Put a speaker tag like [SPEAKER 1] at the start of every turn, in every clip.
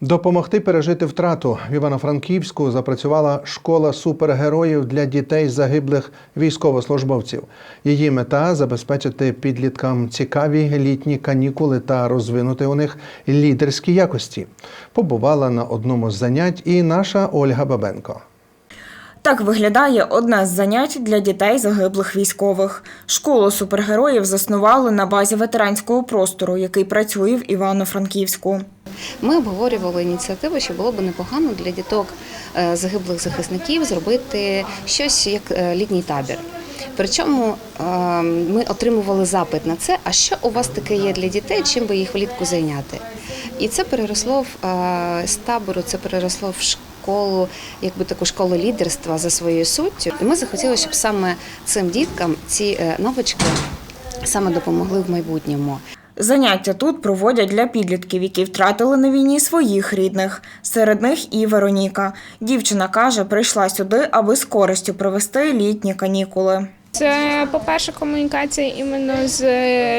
[SPEAKER 1] Допомогти пережити втрату в Івано-Франківську запрацювала школа супергероїв для дітей загиблих військовослужбовців. Її мета забезпечити підліткам цікаві літні канікули та розвинути у них лідерські якості. Побувала на одному з занять і наша Ольга Бабенко.
[SPEAKER 2] Так виглядає одне з занять для дітей загиблих військових. Школу супергероїв заснували на базі ветеранського простору, який працює в Івано-Франківську.
[SPEAKER 3] Ми обговорювали ініціативу, що було б непогано для діток е, загиблих захисників зробити щось як е, літній табір. Причому е, ми отримували запит на це. А що у вас таке є для дітей, чим би їх влітку зайняти? І це переросло в е, з табору, це переросло в школу, якби таку школу лідерства за своєю суттю. І ми захотіли, щоб саме цим діткам ці навички саме допомогли в майбутньому.
[SPEAKER 2] Заняття тут проводять для підлітків, які втратили на війні своїх рідних. Серед них і Вероніка. Дівчина каже, прийшла сюди, аби з користю провести літні канікули.
[SPEAKER 4] Це, по-перше, комунікація іменно з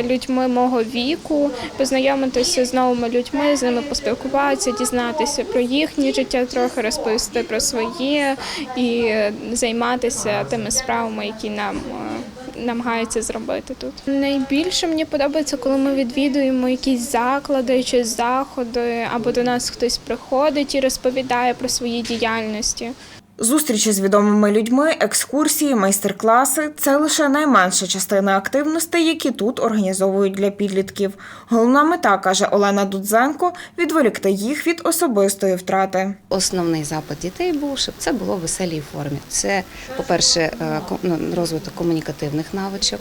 [SPEAKER 4] людьми мого віку, познайомитися з новими людьми, з ними поспілкуватися, дізнатися про їхнє життя, трохи розповісти про своє і займатися тими справами, які нам е, намагаються зробити тут. Найбільше мені подобається, коли ми відвідуємо якісь заклади чи заходи, або до нас хтось приходить і розповідає про свої діяльності.
[SPEAKER 2] Зустрічі з відомими людьми, екскурсії, майстер-класи це лише найменша частина активностей, які тут організовують для підлітків. Головна мета, каже Олена Дудзенко, відволікти їх від особистої втрати.
[SPEAKER 3] Основний запит дітей був, щоб це було в веселій формі. Це, по-перше, е, ну, розвиток комунікативних навичок,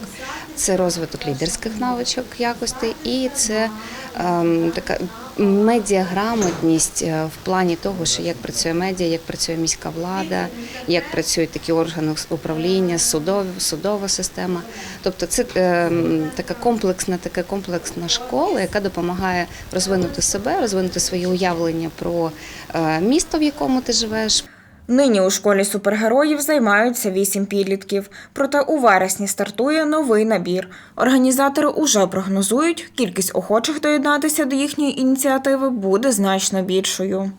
[SPEAKER 3] це розвиток лідерських навичок якостей, і це ем, така медіаграмотність е, в плані того, що як працює медіа, як працює міська влада, як працюють такі органи управління, судові, судова система. Тобто це е, така комплексна, така комплексна школа, яка допомагає розвинути себе, розвинути своє уявлення про е, місто, в якому ти живеш,
[SPEAKER 2] Нині у школі супергероїв займаються вісім підлітків. Проте у вересні стартує новий набір. Організатори уже прогнозують, кількість охочих доєднатися до їхньої ініціативи буде значно більшою.